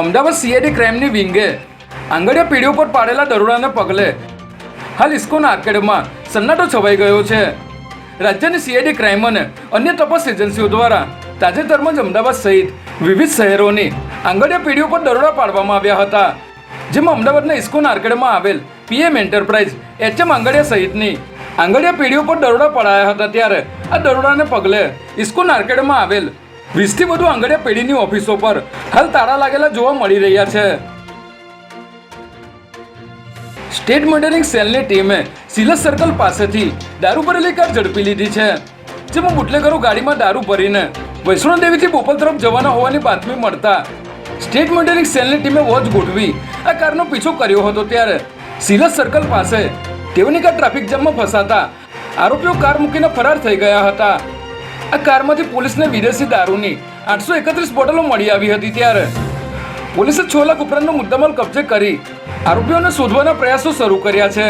Ahmedabad CID ક્રાઇમની વિંગે. આંગળીયા પેઢીઓ પર પાડેલા દરોડાને પગલે હાલ ઇસ્કોન આર્કેડમાં સન્નાટો છવાઈ ગયો છે. રાજ્યની સીઆઈડી ક્રાઇમ અને અન્ય તપાસ એજન્સીઓ દ્વારા તાજેતરમાં જ અમદાવાદ સહિત વિવિધ શહેરોની આંગળીયા પેઢીઓ પર દરોડા પાડવામાં આવ્યા હતા. જેમાં અમદાવાદના ઇસ્કોન આર્કેડમાં આવેલ પીએમ એન્ટરપ્રાઇઝ એચએમ આંગળીયા સહિતની આંગળીયા પેઢીઓ પર દરોડા પડાયા હતા. ત્યારે આ દરોડાને પગલે ઇસ્કોન આર્કેડમાં આવેલ વીસથી વધુ આંગળીયા પેઢીની ઓફિસો પર હાલ તાળા લાગેલા જોવા મળી રહ્યા છે. સ્ટેટ મોડેલિંગ સેલની ટીમે સિલસ સર્કલ પાસેથી દારૂ ભરેલી કાર ઝડપી લીધી છે, જેમાં બુટલેગરો ગાડીમાં દારૂ ભરીને વૈષ્ણોદેવીથી બોપલ તરફ જવાના હોવાની બાતમી મળતા સ્ટેટ મોડેલિંગ સેલની ટીમે વોચ ગોઠવી આ કારનો પીછો કર્યો હતો ત્યારે સિલસ સર્કલ પાસે તેઓની કાર ટ્રાફિક જામમાં ફસાતા આરોપીઓ કાર મૂકીને ફરાર થઈ ગયા હતા. આ કારમાંથી પોલીસને વિદેશી દારૂની આઠસો એકત્રીસ બોટલો મળી આવી હતી ત્યારે. પોલીસે છ લાખ ઉપરાંતનો મુદ્દામાલ કબજે કરી આરોપીઓને શોધવાના પ્રયાસો શરૂ કર્યા છે.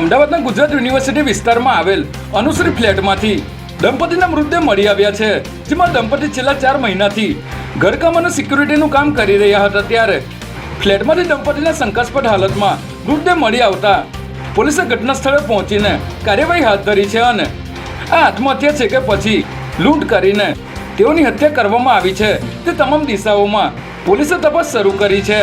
અમદાવાદના ગુજરાત યુનિવર્સિટી વિસ્તારમાં આવેલ અનુશ્રી ફ્લેટમાંથી દંપતીના મૃતદેહ મળી આવ્યા છે, જેમાં દંપતી છેલ્લા ચાર મહિનાથી ઘરકામ અને સિક્યુરિટીનું કામ કરી રહ્યા હતા ત્યારે ફ્લેટમાંથી દંપતીના શંકાસ્પદ હાલતમાં મૃતદેહ મળી આવતા પોલીસે ઘટના સ્થળે પહોંચીને કાર્યવાહી હાથ ધરી છે અને આ આત્મહત્યા છે કે પછી લૂંટ કરીને તેઓની હત્યા કરવામાં આવી છે તે તમામ દિશાઓમાં પોલીસે તપાસ શરૂ કરી છે.